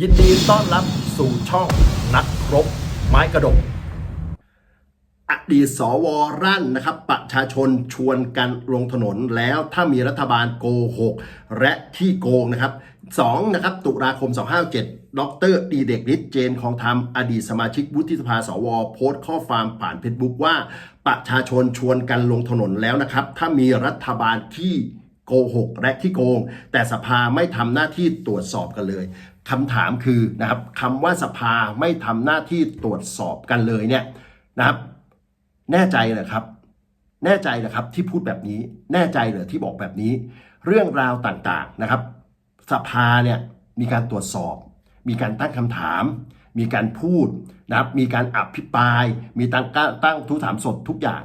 ยินดีต้อนรับสู่ช่องนักครบ ไม้กระดก อดีตสวรั่นนะครับ ประชาชนชวนกันลงถนนแล้วถ้ามีรัฐบาลโกหก และที่โกงนะครับ2นะครับตุลาคม 257 ดรดีเด็กฤทธิ์เจนของธรรม อดีตสมาชิกวุฒิสภาสว โพสต์ข้อความผ่านเฟซบุ๊กว่า ประชาชนชวนกันลงถนนแล้วนะครับ ถ้ามีรัฐบาลที่โกหกและที่โกง แต่สภาไม่ทำหน้าที่ตรวจสอบกันเลย คำถามคือนะครับคำว่าสภาไม่ทำหน้าที่ตรวจสอบกันเลยเนี่ยนะครับ แน่ใจเหรอครับ แน่ใจเหรอครับที่พูดแบบนี้ แน่ใจเหรอที่บอกแบบนี้ เรื่องราวต่างๆนะครับ สภาเนี่ยมีการตรวจสอบ มีการตั้งคำถาม มีการพูดนะครับ มีการอภิปราย มีตั้งตั้งทุถามสดทุกอย่าง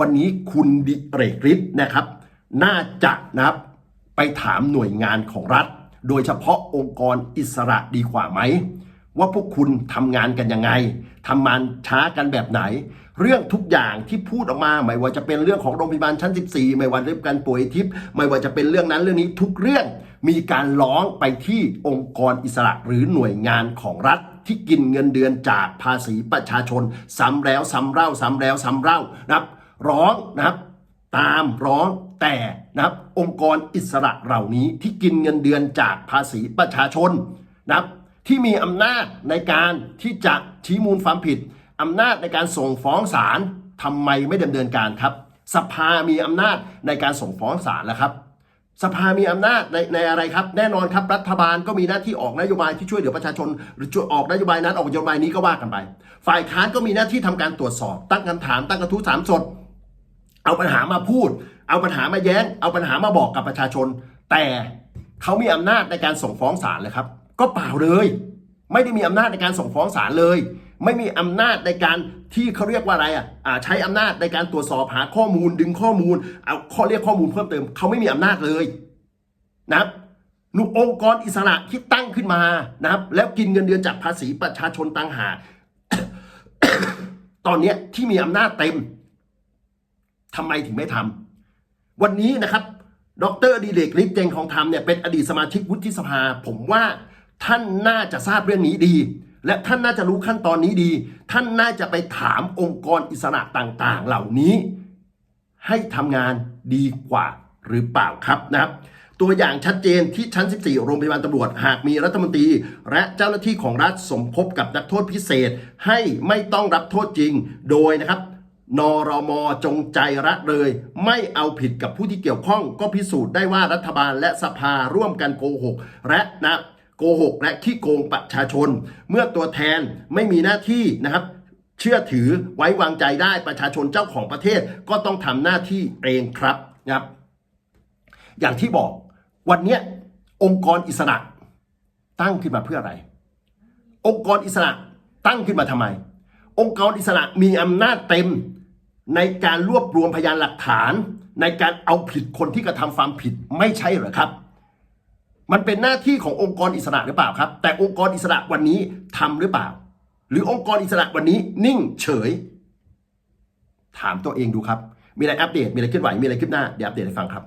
วันนี้คุณดิเรกฤทธิ์นะครับ น่าจะนะครับไปถามหน่วยงานของรัฐ โดยเฉพาะองค์กรอิสระดีกว่าไหม ว่าพวกคุณทำงานกันยังไงทำงานช้ากันแบบไหน เรื่องทุกอย่างที่พูดออกมาไม่ว่าจะเป็นเรื่องของโรงพยาบาลชั้น 14 ไม่ว่าจะเป็นการป่วยทิพย์ไม่ว่าจะเป็นเรื่องนั้นเรื่องนี้ทุกเรื่องมีการร้องไปที่องค์กรอิสระหรือหน่วยงานของรัฐที่กินเงินเดือนจากภาษีประชาชน ซ้ำแล้วซ้ำเล่าซ้ำแล้วซ้ำเล่านะครับ ร้องนะครับ ตามร้องแต่นะครับองค์กรอิสระเหล่านี้ที่กินเงินเดือนจากภาษีประชาชนนะครับที่มีอำนาจในการที่จะชี้มูลความผิดอำนาจในการส่งฟ้องศาลทำไมไม่ดำเนินการครับ สภามีอำนาจในการส่งฟ้องศาลแล้วครับ สภามีอำนาจในในอะไรครับ แน่นอนครับรัฐบาลก็มีหน้าที่ออกนโยบายที่ช่วยเหลือประชาชน หรือออกนโยบายนั้นออกนโยบายนี้ก็ว่ากันไป ฝ่ายค้านก็มีหน้าที่ทำการตรวจสอบ ตั้งคำถามตั้งกระทู้ถามสด เอาปัญหามาพูด เอาปัญหามาแย้ง เอาปัญหามาบอกกับประชาชน แต่เขามีอำนาจในการส่งฟ้องศาลเลยครับ ก็เปล่าเลย ไม่ได้มีอำนาจในการส่งฟ้องศาลเลย ไม่มีอำนาจในการที่เขาเรียกว่าอะไรอะอ่าใช้อำนาจในการตรวจสอบหาข้อมูลดึงข้อมูล เอาข้อเรียกข้อมูลเพิ่มเติมเขาไม่มีอำนาจเลยนะครับหนุองค์กรอิสระที่ตั้งขึ้นมานะครับ แล้วกินเงินเดือนจากภาษีประชาชนต่างหากตอนนี้ที่มีอำนาจเต็ม ทำไมถึงไม่ทำวันนี้นะครับ ดรดีเดกฤทธิ์เจงของธรรมเนี่ยเป็นอดีตสมาชิกวุฒิสภา ผมว่าท่านน่าจะทราบเรื่องนี้ดี และท่านน่าจะรู้ขั้นตอนนี้ดี ท่านน่าจะไปถามองค์กรอิสระต่างๆ เหล่านี้ ให้ทำงานดีกว่าหรือเปล่าครับนะครับตัวอย่างชัดเจนที่ชั้น 14 โรงพยาบาลตำรวจ หากมีรัฐมนตรี และเจ้าหน้าที่ของรัฐสมคบกับนักโทษพิเศษ ให้ไม่ต้องรับโทษจริง โดยนะครับ นรมจงใจละเลย ไม่เอาผิดกับผู้ที่เกี่ยวข้อง ก็พิสูจน์ได้ว่ารัฐบาลและสภาร่วมกันโกหก และนะโกหกและขี้โกงประชาชน เมื่อตัวแทนไม่มีหน้าที่นะครับ เชื่อถือไว้วางใจได้ประชาชนเจ้าของประเทศก็ต้องทำหน้าที่เองครับนะครับ อย่างที่บอกวันนี้องค์กรอิสระตั้งขึ้นมาเพื่ออะไร องค์กรอิสระตั้งขึ้นมาทำไม องค์กรอิสระมีอำนาจเต็ม ในการรวบรวมพยานหลักฐาน ในการเอาผิดคนที่กระทำความผิดไม่ใช่เหรอครับ มันเป็นหน้าที่ขององค์กรอิสระหรือเปล่าครับ แต่องค์กรอิสระวันนี้ทำหรือเปล่า หรือองค์กรอิสระวันนี้นิ่งเฉย ถามตัวเองดูครับ มีอะไรอัปเดตมีอะไรเคลื่อนไหวมีอะไรคืบหน้าเดี๋ยวอัปเดตให้ฟังครับ